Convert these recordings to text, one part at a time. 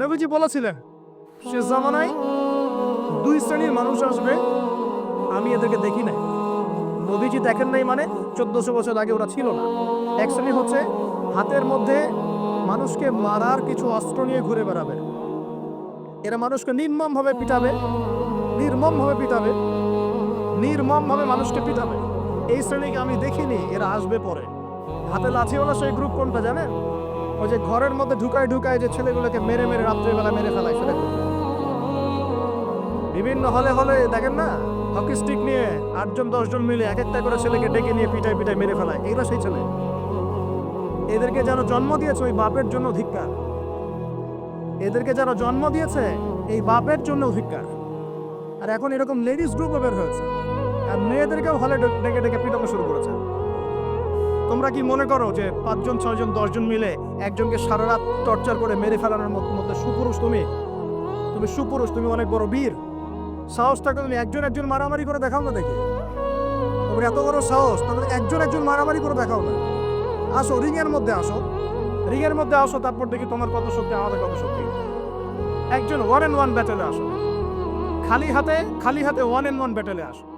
নবীজি বলেছিলেন, সে জামানায় দুই শ্রেণির মানুষ আসবে, আমি এদেরকে দেখি নাই। নবীজি দেখেন নাই মানে চোদ্দশো বছর আগে ওরা ছিল না। এক শ্রেণি হচ্ছে হাতের মধ্যে মানুষকে মারার কিছু অস্ত্র নিয়ে ঘুরে বেড়াবে। এরা মানুষকে নির্মমভাবে পিটাবে নির্মমভাবে পিটাবে, নির্মমভাবে মানুষকে পিটাবে। এই শ্রেণীকে আমি দেখিনি, এরা আসবে পরে। হাতে লাঠিওয়ালা সেই গ্রুপ কোনটা জানেন? ওই যে ঘরের মধ্যে ঢুকায় ঢুকায় যে ছেলেগুলোকে মেরে মেরে রাত্রেবেলা মেরে ফেলায়, সেটা বিভিন্ন হলে হলে, দেখেন না? হকি স্টিক নিয়ে আটজন, দশজন মিলে এক একটা করে ছেলেকে ডেকে নিয়ে পিটায় পিটায় মেরে ফেলায়। এগুলো সেই ছেলে। এদেরকে যারা জন্ম দিয়েছে ওই বাপের জন্য ধিক্কার। এদেরকে যারা জন্ম দিয়েছে এই বাপের জন্য ধিক্কার। আর এখন এরকম লেডিস গ্রুপও বের হয়েছে। আর মেয়েদেরকেও হলে ডেকে ডেকে পিটানো শুরু করেছে। তোমরা কি মনে করো যে পাঁচজন, ছয়জন, দশজন মিলে একজনকে সারা রাত টর্চার করে মেরে ফেলানোর মত- মধ্যে সুপুরুষ তুমি। তুমি সুপুরুষ, তুমি অনেক বড় বীর। সাহস থাকলে তুমি একজন একজন মারামারি করে দেখাও না দেখি। তোমার এত বড় সাহস, তাহলে একজন একজন মারামারি করে দেখাও না। আসো রিং এর মধ্যে আসো। রিং এর মধ্যে আসো, তারপর দেখি তোমার কত শক্তি, আমাদের কত শক্তি। একজন ওয়ান এন্ড ওয়ান ব্যাটেলে আসো। খালি হাতে খালি হাতে ওয়ান এন্ড ওয়ান ব্যাটেলে আসো।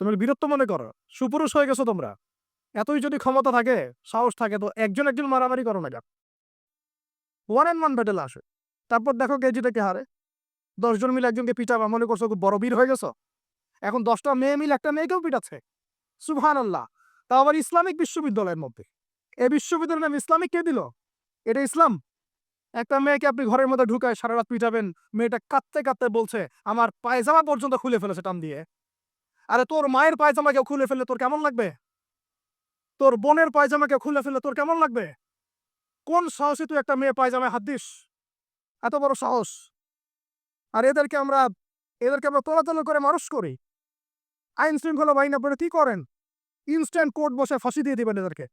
তোমরা বীরত্ব মনে করো, সুপুরুষ হয়ে গেছো তোমরা। এতই যদি ক্ষমতা থাকে, সাহস থাকে, তো একজন একজন মারামারি করো না কেন? ওয়ান অ্যান্ড ওয়ান ব্যাটেল আসে। তারপর দেখো কেজি থেকে হারে। দশজন মিলে একজনকে পিটাবা, মনে করছ বড় বীর হয়ে গেছো? এখন দশটা মেয়ে মিলে একটা মেয়েকেও পিটাচ্ছে। সুবহান আল্লাহ তা আবার ইসলামিক বিশ্ববিদ্যালয়ের মধ্যে। এই বিশ্ববিদ্যালয়ের নাম ইসলামিক কে দিল? এটা ইসলাম। একটা মেয়েকে আপনি ঘরের মধ্যে ঢুকায় সারা রাত পিটাবেন, মেয়েটা কাঁদতে কাঁদতে বলছে, আমার পায়জামা পর্যন্ত খুলে ফেলেছে টান দিয়ে। আরে তোর মায়ের পায়জামাকে খুলে ফেললে তোর কেমন লাগবে? তোর বোনের পায়জামাকে খুলে ফেললে তোর কেমন লাগবে? কোন সাহসে তুই একটা মেয়ে পায়জামায় হাত দিস? এত বড় সাহস। আর এদেরকে আমরা এদেরকে আমরা তোলাতলা করে মানুষ করি। আইন শৃঙ্খলা বাহিনী আপনারা কি করেন? ইনস্ট্যান্ট কোর্ট বসে ফাঁসি দিয়ে দিবেন এদেরকে।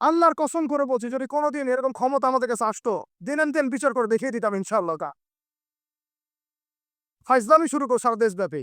আল্লাহর কসম করে বলছি, যদি কোনোদিন এরকম ক্ষমতা আমাদের কাছে আসতো দিন এন দিন বিচার করে দেখিয়ে দিতাম ইনশাআল্লাহ। কা ফাইজলামি শুরু করো সারা দেশব্যাপী।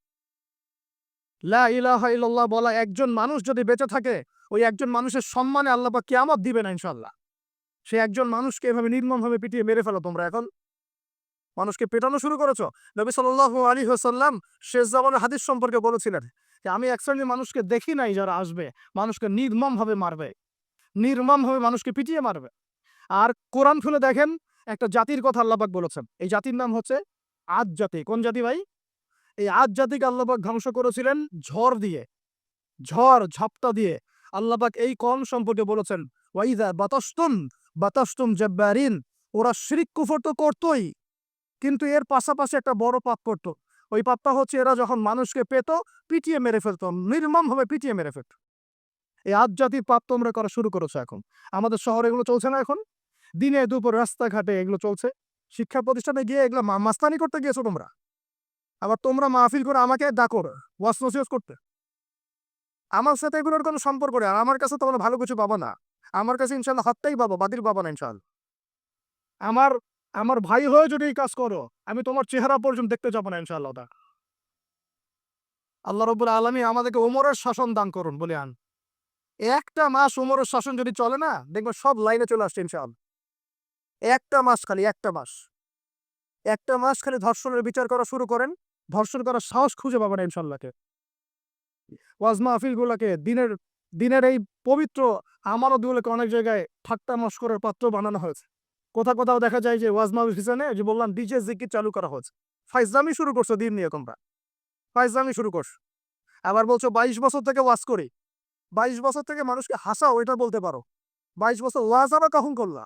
লা বলা একজন মানুষ যদি বেঁচে থাকে, ওই একজন মানুষের সম্মানে আল্লাহ বা কিয়ামত দিবে না ইনশাল্লাহ সে একজন মানুষকে এভাবে নির্মমভাবে পিটিয়ে মেরে ফেলো তোমরা এখন। মানুষকে পেটানো শুরু করেছ। নবী সাল্লাল্লাহু আলী হাসাল্লাম শেষ জামানের হাদিস সম্পর্কে বলেছিলেন যে, আমি এক শ্রেণির মানুষকে দেখি নাই যারা আসবে, মানুষকে নির্মমভাবে মারবে। নির্মমভাবে মানুষকে পিটিয়ে মারবে। আর কোরআন খুলে দেখেন, একটা জাতির কথা আল্লাপাক বলেছেন। এই জাতির নাম হচ্ছে আদ জাতি। কোন জাতি ভাই? এই আদ জাতিকে আল্লাপাক ধ্বংস করেছিলেন ঝড় দিয়ে, ঝড়, ঝাপটা দিয়ে। আল্লাপাক এই কম সম্পর্কে বলেছেন, ওয়াইদা বাতাস্তুন, বাতাস্তুম জব্বারিন, ওরা শিরিক কুফর তো করতোই, কিন্তু এর পাশাপাশি একটা বড় পাপ করত। ওই পাপটা হচ্ছে এরা যখন মানুষকে পেত, পিটিয়ে মেরে ফেলতো নির্মমভাবে পিটিয়ে মেরে ফেলত। এই আজ জাতির পাপ তোমরা করা শুরু করেছ এখন। আমাদের শহরে এগুলো চলছে না এখন। দিনে দুপুর রাস্তাঘাটে এগুলো চলছে। শিক্ষা প্রতিষ্ঠানে গিয়ে এগুলো মাস্তানি করতে গিয়েছো তোমরা? আবার তোমরা মাহফিল করে আমাকে ডাকো ওয়াস নসিহত করতে। আমার সাথে এগুলোর কোনো সম্পর্ক নেই, আর আমার কাছে তোমরা ভালো কিছু পাবো না। আমার কাছে ইনশাল্লাহ হাতটাই পাবো বাদির পাবো না ইনশাল্লাহ আমার আমার ভাই হয়ে যদি এই কাজ করো, আমি তোমার চেহারা পর্যন্ত দেখতে যাব না ইনশাআল্লাহ তা আল্লাহ রব্বুল আলমী আমাদেরকে ওমরের শাসন দান করুন, বলে আন। একটা মাস ওমরের শাসন যদি চলে না, দেখবে সব লাইনে চলে আসছে ইনশাআল্লাহ। একটা মাস খালি, একটা মাস। একটা মাস খালি ধর্ষণের বিচার করা শুরু করেন ধর্ষণ করার সাহস খুঁজে পাবেন না ইনশাল্লাহকে। ওয়াজ মাহফিল গুলাকে দিনের দিনের এই পবিত্র আমারতগুলোকে অনেক জায়গায় ঠাট্টা মস্করের পাত্র বানানো হয়েছে। কোথাও কোথাও দেখা যায় যে ওয়াজ মাহফিল পিছনে যে বললাম, ডিজে জিকির চালু করা হয়েছে। ফাইজলামি শুরু করছ দিন নিয়ে তোমরা। ফাইজলামি শুরু করছ। আবার বলছো বাইশ বছর থেকে ওয়াজ করি। বাইশ বছর থেকে মানুষকে হাসাও, এটা বলতে পারো। বাইশ বছর ওয়াজ আবার কখন করলা?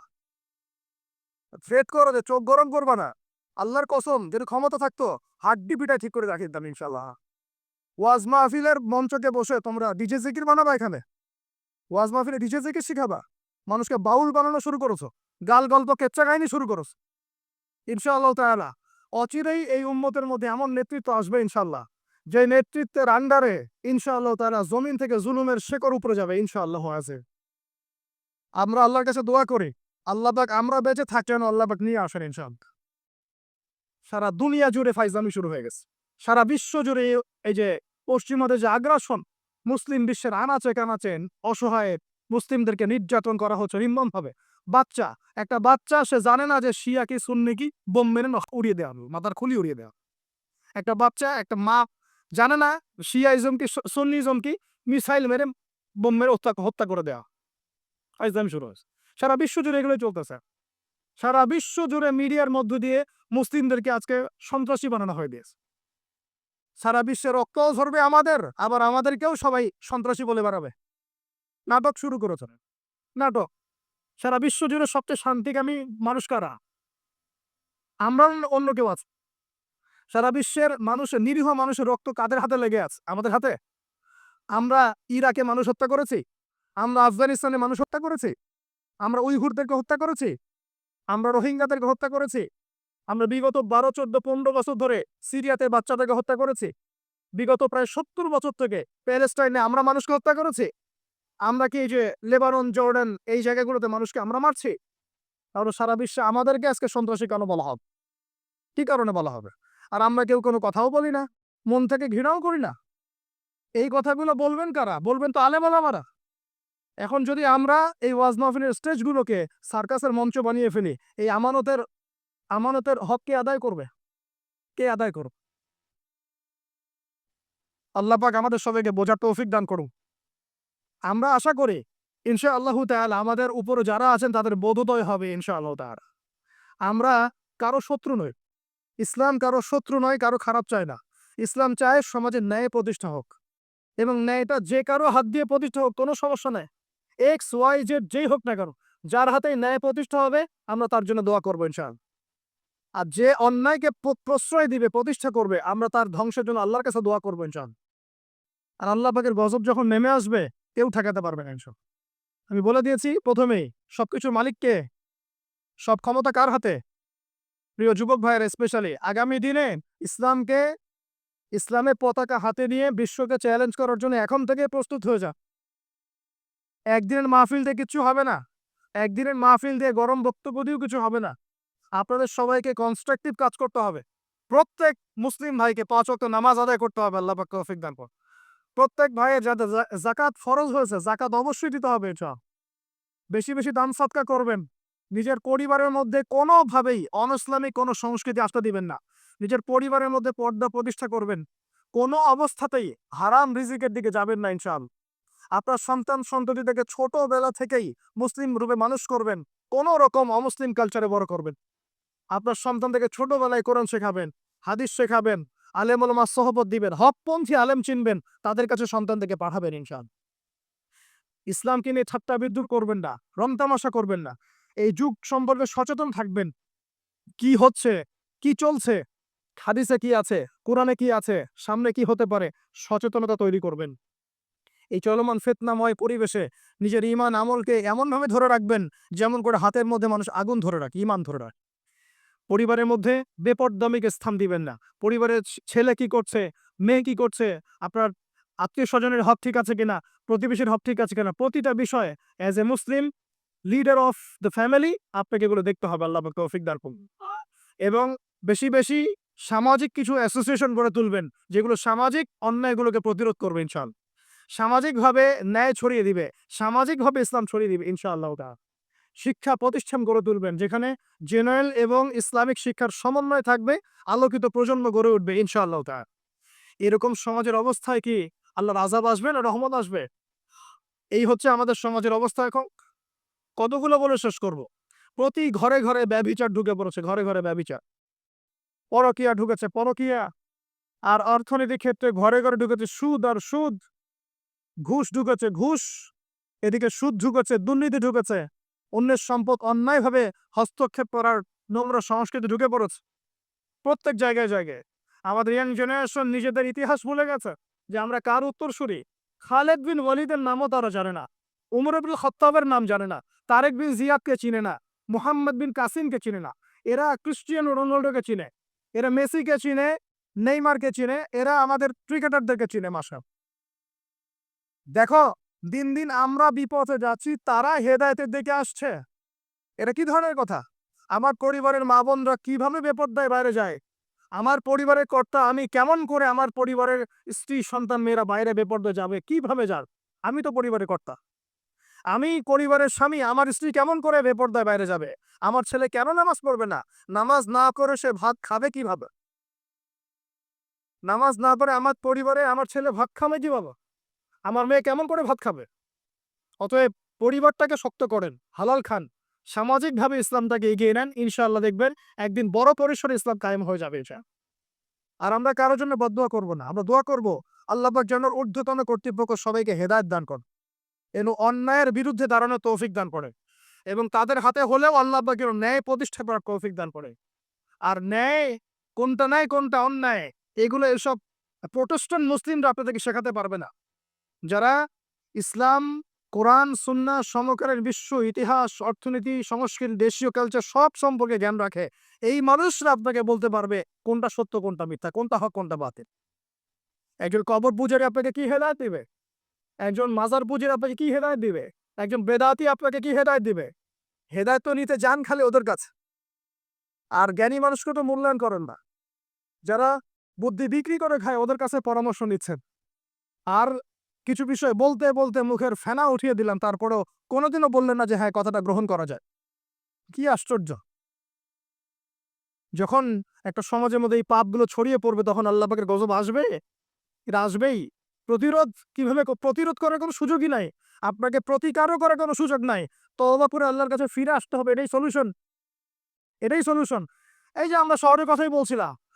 থ্রেট করো যে চোখ গরম করবা না। আল্লাহর কসম যদি ক্ষমতা থাকতো হাড্ডি পিটাই ঠিক করে রাখি দিতাম ইনশাল্লাহ ওয়াজ মাহফিলের মঞ্চকে বসে তোমরা ডিজে জিকির বানাবা এখানে? ওয়াজ মাহফিলে ডিজে জিকির শিখাবা? মানুষকে বাউল বানানো শুরু করেছ গাল গল্প কেচ্চা কাহিনী শুরু করেছ। ইনশাআল্লাহ তাআলা, অচিরেই এই উম্মতের মধ্যে এমন নেতৃত্ব আসবে ইনশাল্লাহ যে নেতৃত্বের আন্ডারে, ইনশাআল্লাহ তারা জমিন থেকে জুলুমের শেকর উপরে যাবে, ইনশাআল্লাহ আছে আমরা আল্লাহর কাছে দোয়া করি, আল্লাহ আমরা বেঁচে থাকেন আল্লাহ নিয়ে আসেন, ইনশাআল্লাহ। সারা দুনিয়া জুড়ে ফাইজলামি শুরু হয়ে গেছে। সারা বিশ্ব জুড়ে এই- যে পশ্চিমাদের যে আগ্রাসন, মুসলিম বিশ্বের আনাচে কানাচে অসহায় মুসলিমদেরকে নির্যাতন করা হচ্ছে নির্মম ভাবে বাচ্চা, একটা বাচ্চা সে জানে না যে শিয়া কি, সুন্নি কি, বোম মেরে উড়িয়ে দেওয়া হবে, মাথার খুলি উড়িয়ে দেওয়া একটা বাচ্চা, একটা মা জানে না শিয়াইজম কি সুন্নিজম কি, মিসাইল মেরে বোম মেরে হত্যা হত্যা করে দেওয়া। ফাইজলামি শুরু হয়েছে। সারা বিশ্ব জুড়ে এগুলোই চলতেছে। সারা বিশ্ব জুড়ে মিডিয়ার মধ্য দিয়ে মুসলিমদেরকে আজকে সন্ত্রাসী বানানো হয়ে দিয়েছে সারা বিশ্বের রক্তও ঝরবে আমাদের, আবার আমাদেরকেও সবাই সন্ত্রাসী বলে বেড়াবে। নাটক শুরু করেছে। নাটক। সারা বিশ্ব জুড়ে সবচেয়ে শান্তিকামী মানুষ কারা? আমরা অন্য কেউ আছে। সারা বিশ্বের মানুষের নিরীহ মানুষের রক্ত কাদের হাতে লেগে আছে? আমাদের হাতে? আমরা ইরাকে মানুষ হত্যা করেছি। আমরা আফগানিস্তানে মানুষ হত্যা করেছি। আমরা উইঘুরদেরকে হত্যা করেছি। আমরা রোহিঙ্গাদেরকে হত্যা করেছি। আমরা বিগত বারো, চোদ্দ, পনেরো বছর ধরে সিরিয়াতে বাচ্চাদেরকে হত্যা করেছি। বিগত প্রায় সত্তর বছর থেকে প্যালেস্টাইনে আমরা মানুষকে হত্যা করেছি। আমরা কি এই যে লেবানন, জর্ডান এই জায়গাগুলোতে মানুষকে আমরা মারছি? তাহলে সারা বিশ্বে আমাদেরকে আজকে সন্ত্রাসী কেন বলা হবে? কি কারণে বলা হবে? আর আমরা কেউ কোনো কথাও বলি না, মন থেকে ঘৃণাও করি না। এই কথাগুলো বলবেন কারা? বলবেন তো আলেম আলামারা। এখন যদি আমরা এই ওয়াজ মাহফিলের স্টেজগুলোকে সার্কাসের মঞ্চ বানিয়ে ফেলি, এই আমানতের আমানতের হক কে আদায় করবে? কে আদায় করবে? আল্লাহ পাক আমাদের সবাইকে বোঝার তৌফিক দান করুন। আমরা আশা করি ইনশা আল্লাহ তাআলা আমাদের উপরে যারা আছেন তাদের বোধোদয় হবে ইনশা আল্লাহ তাআলা। আমরা কারও শত্রু নই। ইসলাম কারও শত্রু নয়, কারও খারাপ চায় না। ইসলাম চায় সমাজে ন্যায় প্রতিষ্ঠা হোক। এবং ন্যায়টা যে কারও হাত দিয়ে প্রতিষ্ঠা হোক, কোনো সমস্যা নেই। এক্স ওয়াই জেড যেই হোক না কেন, যার হাতে ন্যায় প্রতিষ্ঠা হবে, আমরা তার জন্য দোয়া করব ইনশাআল্লাহ। আর যে অন্যায়কে প্রশ্রয় দিবে, প্রতিষ্ঠা করবে, আমরা তার ধ্বংসের জন্য আল্লাহর কাছে দোয়া করব ইনশাআল্লাহ। আর আল্লাহ পাকের গজব যখন নেমে আসবে, কেউ ঠেকাতে পারবে না ইনশাআল্লাহ। আমি বলে দিয়েছি, প্রথমেই সবকিছুর মালিককে, সব ক্ষমতা কার হাতে? প্রিয় যুবক ভাইয়ের স্পেশালি আগামী দিনে ইসলামকে, ইসলামের পতাকা হাতে নিয়ে বিশ্বকে চ্যালেঞ্জ করার জন্য এখন থেকে প্রস্তুত হয়ে যা। একদিনের মাহফিল দিয়ে কিছু হবে না। একদিনের মাহফিল দিয়ে গরম বক্তব্য দিয়েও কিছু হবে না। আপনাদের সবাইকে কনস্ট্রাকটিভ কাজ করতে হবে। প্রত্যেক মুসলিম ভাইকে পাঁচ ওয়াক্ত নামাজ আদায় করতে হবে, আল্লাহ পাক তৌফিক দান করুন। প্রত্যেক ভাইয়ের যাদের জাকাত ফরজ হয়েছে জাকাত অবশ্যই দিতে হবে এটা বেশি বেশি দান সৎকা করবেন। নিজের পরিবারের মধ্যে কোনোভাবেই অনইসলামিক কোনো সংস্কৃতি আসতে দিবেন না। নিজের পরিবারের মধ্যে পর্দা প্রতিষ্ঠা করবেন। কোনো অবস্থাতেই হারাম রিজিকের দিকে যাবেন না ইনশাআল্লাহ। আপনার সন্তান সন্ততি থেকে ছোটবেলা থেকেই মুসলিম রূপে মানুষ করবেন, কোনো রকম অমুসলিম কালচারে বড় করবেন। আপনার সন্তান থেকে ছোটবেলায় কোরআন শেখাবেন, হাদিস শেখাবেন, আলেম ওলামা সহবত দিবেন, হকপন্থী আলেম চিনবেন, তাদের কাছে সন্তান থেকে পাঠাবেন ইনশান ইসলামকে নিয়ে ঠাট্টা বিদ্রুপ করবেন না, রং তামাশা করবেন না, এই যুগ সম্পর্কে সচেতন থাকবেন। কি হচ্ছে, কি চলছে, হাদিসে কি আছে, কোরআনে কি আছে, সামনে কি হতে পারে, সচেতনতা তৈরি করবেন। এই চলমান ফেতনাময় পরিবেশে নিজের ইমান আমলকে এমনভাবে ধরে রাখবেন, যেমন করে হাতের মধ্যে মানুষ আগুন ধরে রাখে ইমান ধরে রাখে। পরিবারের মধ্যে বেপরদামিকে স্থান দিবেন না। পরিবারের ছেলে কি করছে, মেয়ে কি করছে, আপনার আত্মীয় স্বজনের হক ঠিক আছে কিনা, প্রতিবেশীর হক ঠিক আছে কিনা, প্রতিটা বিষয়ে as a Muslim leader of the family আপনাকে এগুলো দেখতে হবে, আল্লাহ তৌফিক করুন। এবং বেশি বেশি সামাজিক কিছু অ্যাসোসিয়েশন গড়ে তুলবেন, যেগুলো সামাজিক অন্যায়গুলোকে প্রতিরোধ করবে ইনশাল সামাজিকভাবে ন্যায় ছড়িয়ে দিবে, সামাজিকভাবে ইসলাম ছড়িয়ে দিবে, ইনশাআল্লাহ শিক্ষা প্রতিষ্ঠান গড়ে তুলবেন, যেখানে জেনারেল এবং ইসলামিক শিক্ষার সমন্বয় থাকবে, আলোকিত প্রজন্ম গড়ে উঠবে, ইনশাআল্লাহ তাআলা এরকম সমাজের অবস্থায় কি আল্লাহর আজাব আসবে না রহমত আসবে? এই হচ্ছে আমাদের সমাজের অবস্থা এখন। কতগুলো বলে শেষ করব? প্রতি ঘরে ঘরে ব্যভিচার ঢুকে পড়েছে, ঘরে ঘরে ব্যভিচার। পরকিয়া ঢুকেছে, পরকিয়া। আর অর্থনীতির ক্ষেত্রে ঘরে ঘরে ঢুকেছে সুদ আর সুদ। ঘুষ ঢুকেছে, ঘুষ। এদিকে সুদ ঢুকেছে, দুর্নীতি ঢুকেছে। অন্যের সম্পদ অন্যায়ভাবে হস্তক্ষেপ করার নোংরা সংস্কৃতি ঢুকে পড়েছে। প্রত্যেক জায়গায় জায়গায়। আমাদের ইয়াং জেনারেশন নিজেদের ইতিহাস ভুলে গেছে যে আমরা কার উত্তরসূরি? খালেদ বিন ওয়ালিদের নামও তারা জানে না। উমর আবুল খত্তাবের নাম জানে না। তারেক বিন জিয়াদকে চিনে না। মোহাম্মদ বিন কাসিমকে চিনে না। এরা ক্রিস্টিয়ানো রোনাল্ডোকে চিনে। এরা মেসিকে চিনে, নেইমারকে চিনে। এরা আমাদের ক্রিকেটারদেরকে চিনে মাসা দেখো, দিন দিন আমরা বিপথে যাচ্ছি, তারা হেদায়তের দিকে আসছে। এটা কি ধরনের কথা? আমার পরিবারের মা বোনরা কীভাবে বেপরদায় বাইরে যায়? আমার পরিবারের কর্তা, আমি কেমন করে আমার পরিবারের স্ত্রী, সন্তান, মেয়েরা বাইরে বেপরদায় যাবে? কীভাবে যার? আমি তো পরিবারের কর্তা। আমি পরিবারের স্বামী, আমার স্ত্রী কেমন করে বেপরদায় বাইরে যাবে? আমার ছেলে কেন নামাজ পড়বে না? নামাজ না করে সে ভাত খাবে কীভাবে? নামাজ না করে আমার পরিবারে আমার ছেলে ভাত খাবে কীভাবে? আমার মেয়ে কেমন করে ভাত খাবে? অতএব পরিবারটাকে শক্ত করেন, হালাল খান। সামাজিকভাবে ইসলামটাকে এগিয়ে নেন, ইনশাআল্লাহ দেখবেন একদিন বড় পরিসরে ইসলাম কায়েম হয়ে যাবে এটা আর আমরা কারোর জন্য বদোয়া করব না, আমরা দোয়া করব আল্লাহ পাক যেন ঊর্ধ্বতন কর্তৃপক্ষ সবাইকে হেদায়ত দান করে এন অন্যায়ের বিরুদ্ধে দাঁড়ানো তৌফিক দান করে এবং তাদের হাতে হলেও আল্লাহ পাক যেন ন্যায় প্রতিষ্ঠা করার তৌফিক দান করে। আর ন্যায় কোনটা ন্যায়, কোনটা অন্যায়, এগুলো এসব প্রোটেস্ট্যান্ট মুসলিমরা আপনাদেরকে শেখাতে পারবে না। যারা ইসলাম, কোরআন সুন্না সমকালীন বিশ্ব, ইতিহাস, অর্থনীতি, সংস্কৃতি, দেশীয় কালচার সব সম্পর্কে জ্ঞান রাখে, এই মানুষরা আপনাকে বলতে পারবে কোনটা সত্য, কোনটা মিথ্যা, কোনটা হক, কোনটা বাতিল। একজন কবর পূজারি আপনাকে কি হেদায়ত দিবে? একজন মাজার পূজারি আপনাকে কি হেদায়ত দিবে? একজন বেদাতি আপনাকে কি হেদায় দিবে? হেদায়ত তো নিতে যান খালি ওদের কাছে। আর জ্ঞানী মানুষকে তো মূল্যায়ন করেন না। যারা বুদ্ধি বিক্রি করে খায়, ওদের কাছে পরামর্শ নিচ্ছেন। আর কিছু বিষয় বলতে বলতে মুখের ফেনা উঠিয়ে দিলাম, তারপরেও কোনোদিনও বললেন না যে হ্যাঁ কথাটা গ্রহণ করা যায়। কি আশ্চর্য! যখন একটা সমাজের মধ্যে এই পাপগুলো ছড়িয়ে পড়বে, তখন আল্লাহ পাকের গজব আসবে? এটা আসবেই। প্রতিরোধ কীভাবে প্রতিরোধ করার কোনো সুযোগই নাই। আপনাকে প্রতিকারও করার কোনো সুযোগ নাই। তবা করে আল্লাহর কাছে ফিরে আসতে হবে, এটাই সলিউশন এটাই সলিউশন এই যে আমরা শহরের কথাই বলছিলাম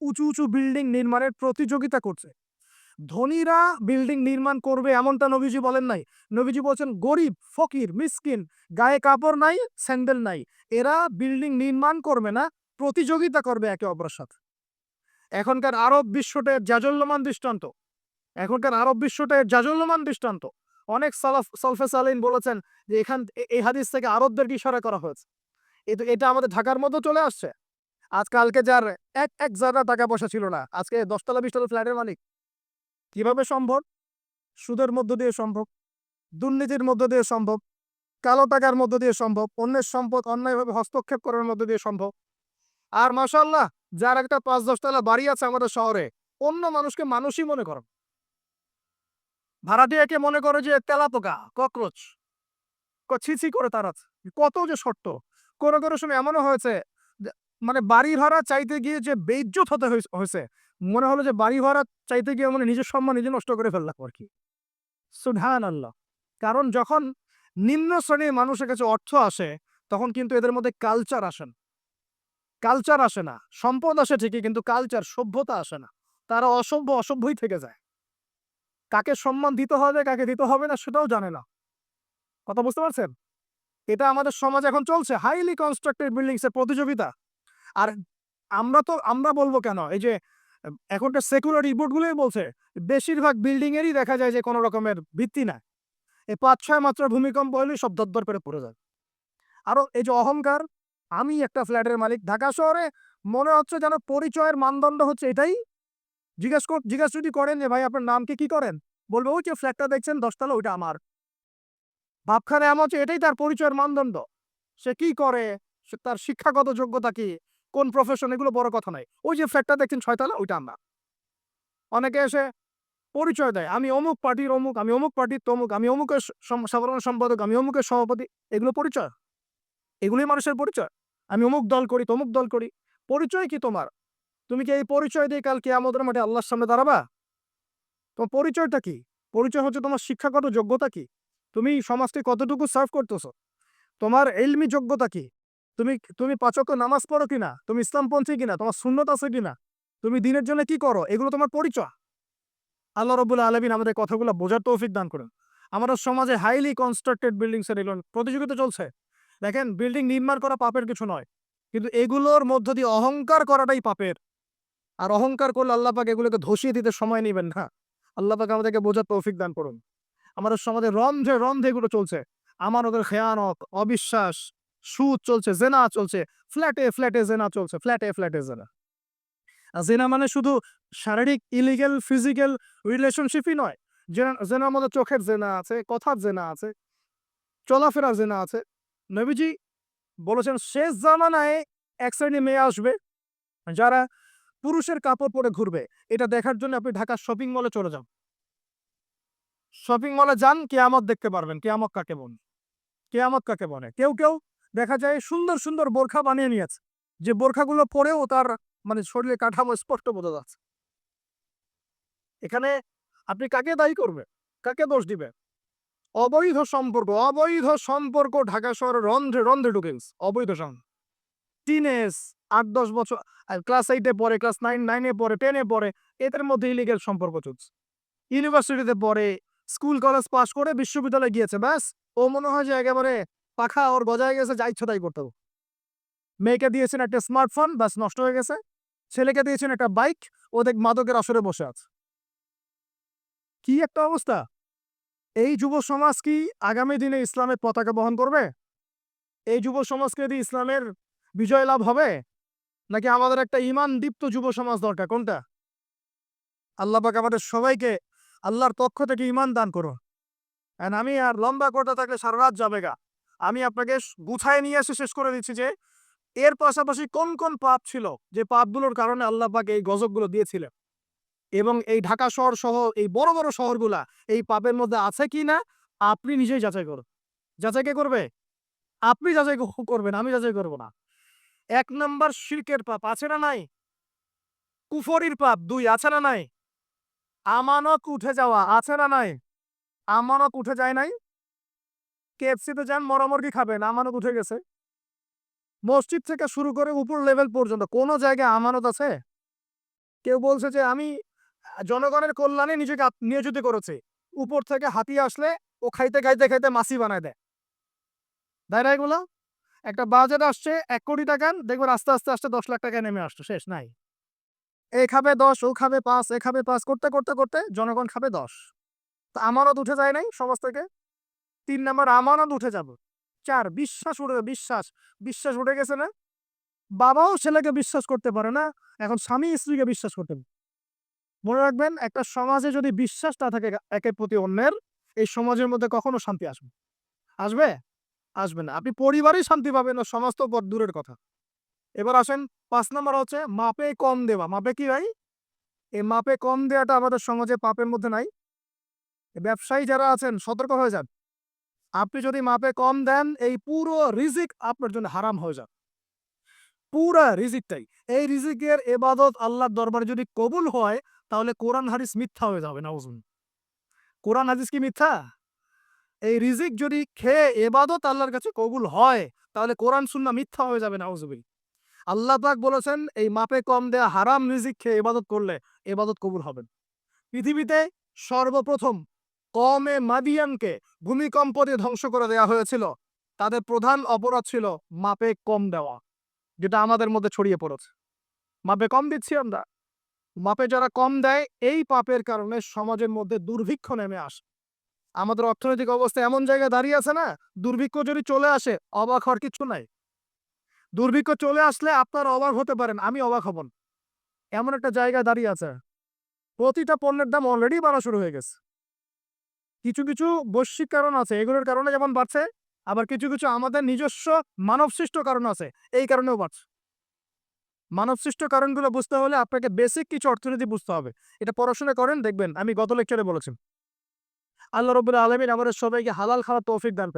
উঁচু উঁচু বিল্ডিং নির্মাণের প্রতিযোগিতা করছে। ধনীরা বিল্ডিং নির্মাণ করবে এমনটা নবীজি বলেন নাই। নবীজি বলছেন, গরিব, ফকির মিসকিন গায়ে কাপড় নাই স্যান্ডেল নাই। এরা বিল্ডিং নির্মাণ করবে না, প্রতিযোগিতা করবে একে অপরের সাথে। এখনকার আরব বিশ্বটা জাজল্যমান দৃষ্টান্ত। এখনকার আরব বিশ্বটা জাজল্যমান দৃষ্টান্ত। অনেক সালাফ, সলফে সালিন বলেছেন যে এখান এই হাদিস থেকে আরবদের কি ইশারা করা হয়েছে। এটা আমাদের ঢাকার মধ্যে চলে আসছে। আজকালকে যার এক এক জায়গা টাকা পয়সা ছিল না। আজকে দশতলা, বিশতলা ফ্ল্যাটের মালিক। কীভাবে সম্ভব? সুদের মধ্য দিয়ে সম্ভব। দুর্নীতির মধ্য দিয়ে সম্ভব। কালো টাকার মধ্য দিয়ে সম্ভব। অন্যের সম্পদ অন্যায়ভাবে হস্তক্ষেপ করার মধ্য দিয়ে সম্ভব। আর মাসাল্লাহ যার একটা পাঁচ, দশতলা বাড়ি আছে আমাদের শহরে, অন্য মানুষকে মানুষই মনে করে ভাড়াটিয়াকে মনে করে যে তেলাপোকা, ককরোচ? ছিছি করে তাড়াচ্ছে কত যে শর্ত। কোনো কোনো সময় এমনও হয়েছে মানে বাড়ি ভাড়া চাইতে গিয়ে যে বেইজ্জত হতে হয়েছে- মনে হলো যে বাড়ি ভাড়া চাইতে গিয়ে মানে নিজের সম্মান নিজে নষ্ট করে ফেললাম আর কি। সুধান আল্লাহ কারণ যখন নিম্ন শ্রেণির মানুষের কাছে অর্থ আসে, তখন কিন্তু এদের মধ্যে কালচার আসে না। কালচার আসে না। সম্পদ আসে ঠিকই, কিন্তু কালচার সভ্যতা আসে না। তারা অসভ্য, অসভ্যই থেকে যায়। কাকে সম্মান দিতে হবে, কাকে দিতে হবে না, সেটাও জানে না। কথা বুঝতে পারছেন? এটা আমাদের সমাজ এখন চলছে। হাইলি কনস্ট্রাক্টেড বিল্ডিংস এর প্রতিযোগিতা। আর আমরা তো, আমরা বলব কেন? এই যে এখনকার সেকুলার রিপোর্টগুলোই বলছে, বেশিরভাগ বিল্ডিং এরই দেখা যায় যে কোনো রকমের ভিত্তি না এই পাঁচ ছয় মাত্রা ভূমিকম্প হলেই সব দরদর করে পড়ে যায়। আরও এই যে অহংকার, আমি একটা ফ্ল্যাটের মালিক, ঢাকা শহরে মনে হচ্ছে যেন পরিচয়ের মানদণ্ড হচ্ছে এটাই। জিজ্ঞেস জিজ্ঞেস যদি করেন যে, ভাই, আপনার নাম কি করেন? বলবে, ওই যে ফ্ল্যাটটা দেখছেন, দশতলা, ওইটা আমার। ভাবখানে এমন হচ্ছে, এটাই তার পরিচয়ের মানদণ্ড। সে কি করে? তার শিক্ষাগত যোগ্যতা কি? কোন প্রফেশন এগুলো বড় কথা নাই ওই যে ফ্ল্যাটটা দেখছেন ছয়তলা, ওইটা আমরা। অনেকে এসে পরিচয় দেয়, আমি অমুক পার্টির অমুক, আমি অমুক পার্টির তমুক, আমি অমুকের সাধারণ সম্পাদক, আমি অমুকের সভাপতি, এগুলো পরিচয়। এগুলোই মানুষের পরিচয়। আমি অমুক দল করি, তমুক দল করি। পরিচয় কি তোমার? তুমি কি এই পরিচয় দিয়ে কালকে আমাদের মাঠে আল্লাহর সামনে দাঁড়াবা? তোমার পরিচয়টা কি? পরিচয় হচ্ছে তোমার শিক্ষাগত যোগ্যতা কি? তুমি সমাজকে কতটুকু সার্ভ করতেছো? তোমার এলমি যোগ্যতা কি? তুমি তুমি পাচক নামাজ পড়ো কিনা? তুমি ইসলামপন্থী কিনা? তোমার শূন্যত আছে কিনা? তুমি দিনের জন্য কি করো? এগুলো তোমার পরিচয়। আল্লাহ রবুল্লা আলমিন আমাদের কথাগুলো বোঝার তৌফিক দান করেন। আমাদের সমাজে হাইলি কনস্ট্রাক্টেড বিল্ডিংস এর এগুলো প্রতিযোগিতা চলছে। দেখেন বিল্ডিং নির্মাণ করা পাপের কিছু নয়। কিন্তু এগুলোর মধ্য দিয়ে অহংকার করাটাই পাপের। আর অহংকার করলে আল্লাহ পাক এগুলোকে ধসিয়ে দিতে সময় নেবেন না। আল্লাহ পাক আমাদেরকে বোঝার তৌফিক দান করুন। আমাদের সমাজে রন্ধে রন্ধে এগুলো চলছে। আমার ওদের খেয়ানত অবিশ্বাস সুদ চলছে, জেনা চলছে, ফ্ল্যাটে ফ্ল্যাটে জেনা চলছে, ফ্ল্যাটে ফ্ল্যাটে জেনা। জেনা মানে শুধু শারীরিক ইলিগেল ফিজিক্যাল রিলেশনশিপই নয়। জেনার মধ্যে চোখের জেনা আছে, কথার জেনা আছে, চলাফেরার জেনা আছে। নবীজি বলেছেন, শেষ জামানায় এক শ্রেণি মেয়ে আসবে, যারা পুরুষের কাপড় পরে ঘুরবে। এটা দেখার জন্য আপনি ঢাকার শপিং মলে চলে যান। শপিং মলে যান, কেয়ামত দেখতে পারবেন। কেয়ামত কাকে বলে? কেয়ামত কাকে বলে? কেউ কেউ দেখা যায় সুন্দর সুন্দর বোরখা বানিয়ে নিয়েছে। যে বোরখাগুলো পরেও তার মানে শরীরে কাঠামো স্পষ্ট বোঝা যাচ্ছে। এখানে আপনি কাকে দায়ী করবে কাকে দোষ দিবে অবৈধ সম্পর্ক অবৈধ সম্পর্ক ঢাকা শহরে রন্ধ্রে রন্ধ্রে ঢুকে অবৈধ সম্পর্ক টিনেজ আট, দশ বছর ক্লাস এইটে পড়ে ক্লাস নাইন নাইনে পড়ে টেনে পড়ে, এদের মধ্যে ইলিগেল সম্পর্ক চলছে। ইউনিভার্সিটিতে পড়ে স্কুল কলেজ পাশ করে বিশ্ববিদ্যালয়ে গিয়েছে, ব্যাস। ও মনে হয় যে একেবারে পাখা ওর গজায় গেছে, যা ইচ্ছা তাই করতে মেয়েকে দিয়েছেন একটা স্মার্টফোন ব্যাস নষ্ট হয়ে গেছে। ছেলেকে দিয়েছেন একটা বাইক ও দেখ মাদকের আসরে বসে আছে। কি একটা অবস্থা? এই যুব সমাজ কি আগামী দিনে ইসলামের পতাকা বহন করবে? এই যুব সমাজকে যদি ইসলামের বিজয় লাভ হবে? নাকি আমাদের একটা ইমান দীপ্ত যুব সমাজ দরকার? কোনটা? আল্লাহ আমাদের সবাইকে আল্লাহর পক্ষ থেকে ইমান দান করো And আমি আর লম্বা করতে থাকলে সারা রাত যাবে গা। আমি আপনাকে গুছায় নিয়ে এসে শেষ করে দিচ্ছি যে, এর পাশাপাশি কোন কোন পাপ ছিল যে পাপগুলোর কারণে আল্লাহ পাক এই গজবগুলো দিয়েছিলেন? এবং এই ঢাকা শহর সহ এই বড় বড় শহরগুলা এই পাপের মধ্যে আছে কি না, আপনি নিজেই যাচাই করুন। যাচাই কে করবে? আপনি যাচাই করবেন, আমি যাচাই করব না। এক নম্বর শিরকের পাপ আছে না নাই? কুফরির পাপ দুই আছে না নাই? আমানত উঠে যাওয়া আছে না নাই? আমানত উঠে যায় নাই? কেএফসিতে যান মরামরগি খাবেন, আমানত উঠে গেছে। মসজিদ থেকে শুরু করে উপর লেভেল পর্যন্ত, কোনো জায়গায় আমানত আছে? কেউ বলছে যে, আমি জনগণের কল্যাণে নিজেকে নিয়োজিত করেছি। উপর থেকে হাতি আসলে ও খাইতে খাইতে খাইতে মাসি বানায় দেয়। তাই না এগুলো? একটা বাজেট আসছে, এক কোটি টাকা, দেখবেন আস্তে আস্তে আস্তে দশ লাখ টাকায় নেমে আসছে, শেষ, নাই। এ খাবে দশ, ও খাবে পাঁচ, এ খাবে পাঁচ, করতে করতে করতে জনগণ খাবে দশ। তা আমানত উঠে যায় নাই সমাজ থেকে? তিন নাম্বার আমানত উঠে যাব। চার, বিশ্বাস উঠে, বিশ্বাস বিশ্বাস উঠে গেছে না? বাবাও ছেলেকে বিশ্বাস করতে পারে না, এখন স্বামী স্ত্রীকে বিশ্বাস করতে পারে। মনে রাখবেন, একটা সমাজে যদি বিশ্বাস না থাকে একের প্রতি অন্যের, এই সমাজের মধ্যে কখনো শান্তি আসবে আসবে? আসবে না। আপনি পরিবারেই শান্তি পাবেন না, সমাজ তো বড় দূরের কথা। এবার আসেন, পাঁচ নম্বর হচ্ছে মাপে কম দেওয়া। মাপে কি ভাই? এই মাপে কম দেওয়াটা আমাদের সমাজে পাপের মধ্যে নাই। ব্যবসায়ী যারা আছেন, সতর্ক হয়ে যান। আপনি যদি মাপে কম দেন, এই পুরো রিজিক আপনার জন্য হারাম হয়ে যাবে। পুরা রিজিকটাই। এই রিজিকের এবাদত আল্লাহর দরবারে যদি কবুল হয়, তাহলে কোরআন হাদিস মিথ্যা হয়ে যাবে না কোরআন হাদিস কি মিথ্যা? এই রিজিক যদি খেয়ে এবাদত আল্লাহর কাছে কবুল হয়, তাহলে কোরআন সুন্না মিথ্যা হয়ে যাবে নাউজুবিল আল্লাহ পাক বলেছেন, এই মাপে কম দেয়া হারাম রিজিক খেয়ে এবাদত করলে এবাদত কবুল হবে পৃথিবীতে সর্বপ্রথম কমে মাদিয়ানকে ভূমিকম্প দিয়ে ধ্বংস করে দেওয়া হয়েছিল। তাদের প্রধান অপরাধ ছিল মাপে কম দেওয়া, যেটা আমাদের মধ্যে ছড়িয়ে পড়েছে। মাপে কম দিচ্ছি আমরা। মাপে যারা কম দেয়, এই পাপের কারণে সমাজের মধ্যে দুর্ভিক্ষ নেমে আসে। আমাদের অর্থনৈতিক অবস্থা এমন জায়গায় দাঁড়িয়ে আছে না, দুর্ভিক্ষ যদি চলে আসে, অবাক হওয়ার কিছু নাই। দুর্ভিক্ষ চলে আসলে আপনারা অবাক হতে পারেন, আমি অবাক হব না। এমন একটা জায়গায় দাঁড়িয়ে আছে। প্রতিটা পণ্যের দাম অলরেডি বাড়া শুরু হয়ে গেছে। কিছু কিছু বৈশ্বিক কারণ আছে, এগুলোর কারণে যেমন বাড়ছে, আবার কিছু কিছু আমাদের নিজস্ব মানবসৃষ্ট কারণ আছে, এই কারণেও বাড়ছে। মানবসৃষ্ট কারণগুলো বুঝতে হলে আপনাকে বেসিক কিছু অর্থনীতি বুঝতে হবে। এটা পড়াশোনা করেন, দেখবেন, আমি গত লেকচারে বলেছি। আল্লাহ রবুল্লা আলমিন আমাদের সবাইকে হালাল খাওয়ার তৌফিক দান